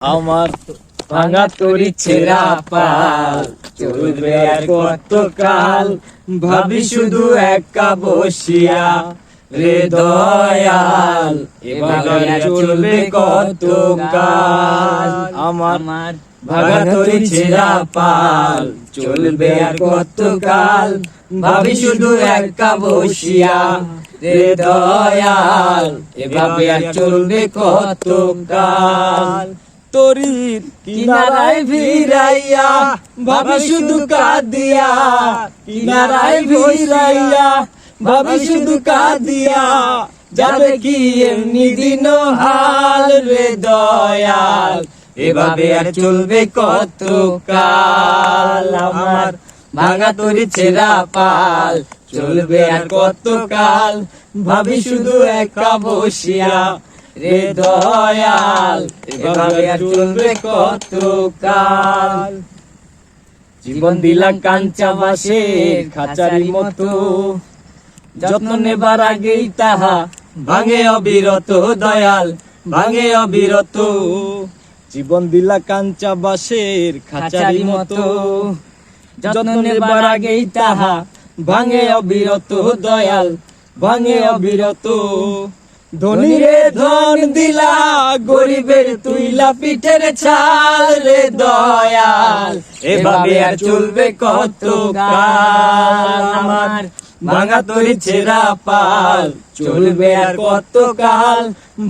আমার ভাঙা তরি ছেঁড়া পাল চলবে আর কতকাল ভাবি শুধু একা বসিয়া রে দয়াল এবার চলবে কতকাল আমার ভাঙা তরি ছেঁড়া পাল চলবে আর কতকাল ভাবি শুধু একা বসিয়া রে দয়াল এভাবে আর চলবে কতকাল তরির কিনারায় ভিড়াইয়া, ভাবি শুধু কাঁদিয়া, কিনারায় ভিড়াইয়া, ভাবি শুধু কাঁদিয়া, যাবে কি এমনি দিন হাল রে দয়াল? এভাবে আর চলবে কত কাল? আমার ভাঙা তরি ছেঁড়া পাল, চলবে আর কত কাল? ভাবি শুধু একা বসিয়া রে দয়াল এভাবে চলবে কত কাল জীবন দিলাম কাঞ্চা বাসের খাঁচারি মতো। যত্ন নেবার আগেই তাহা ভাঙে অবিরত দয়াল, ভাঙে অবিরত। জীবন দিলা কাঞ্চা বাসের খাঁচারি মতো। যত্ন নেবার আগেই তাহা ভাঙে অবিরত দয়াল, ভাঙে অবিরত। ধনীরে ধন দিলা, গরিবের তুইলা পিঠের ছাল রে দয়াল। এভাবে আর চলবে কত কাল আমার ভাঙা তরি ছেঁড়া পাল, চলবে আর কত কাল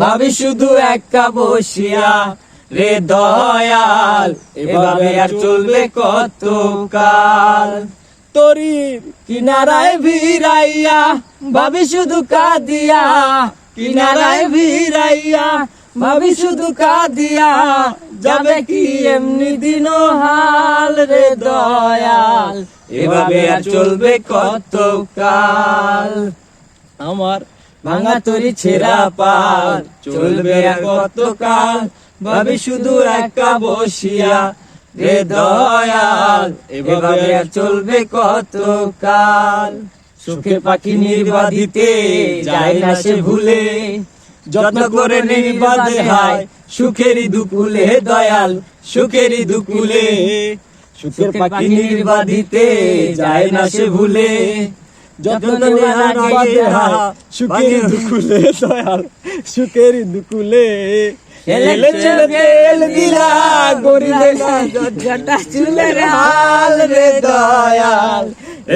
ভাবি শুধু একা বসিয়া রে দয়াল, এভাবে আর চলবে কত কাল তরির কিনারায় ভিড়াইয়া, ভাবি শুধু কাঁদিয়া কিনারায় ভিড়াইয়া, ভাবি শুধু কাঁদিয়া, যাবে কি এমনি দিন হাল রে দয়াল? এভাবে আর চলবে কত কাল? আমার ভাঙা তরি ছেঁড়া পাল, চলবে কত কাল? ভাবি শুধু একা বসিয়া, রে দয়াল, এভাবে চলবে কত কাল? সুখে পাখি নির্বাধিতে যায় না সে ভুলে। যত্ন করে নির্বাদে হায় সুখেরই দুকুলে দয়াল সুখেরই দুকুলে। সুখের পাখি নির্বাধিতে যায় না সে ভুলে। যত্ন নির্বাধে হায় সুখেরই দুকুলে দয়াল সুখেরই দুকুলে। গরিবের হাল রে দয়াল।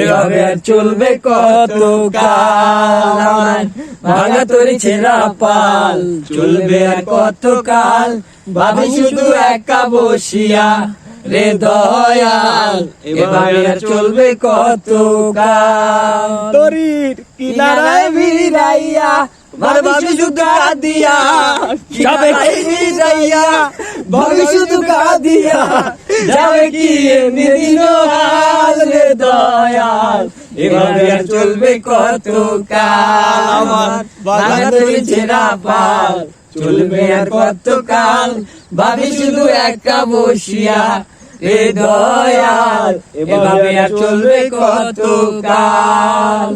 এভাবে আর চলবে কত কাল ভাঙা তরি ছেঁড়া পাল, চলবে আর কত কাল ভাবি শুধু একা বসিয়া রে দয়াল, এভাবে আর চলবে কত কাল তরির কিনারায় ভিড়াইয়া ভাবি কাঁদিয়া যাবে শুধু কাঁদিয়া, যাবে কি রে দয়াল। এভাবে চলবে কত কাল আমার? বাগান ছেঁড়া পাল চলবে আর কত কাল ভাবি শুধু একা বসিয়া। রে দয়াল, এভাবে আর চলবে কত কাল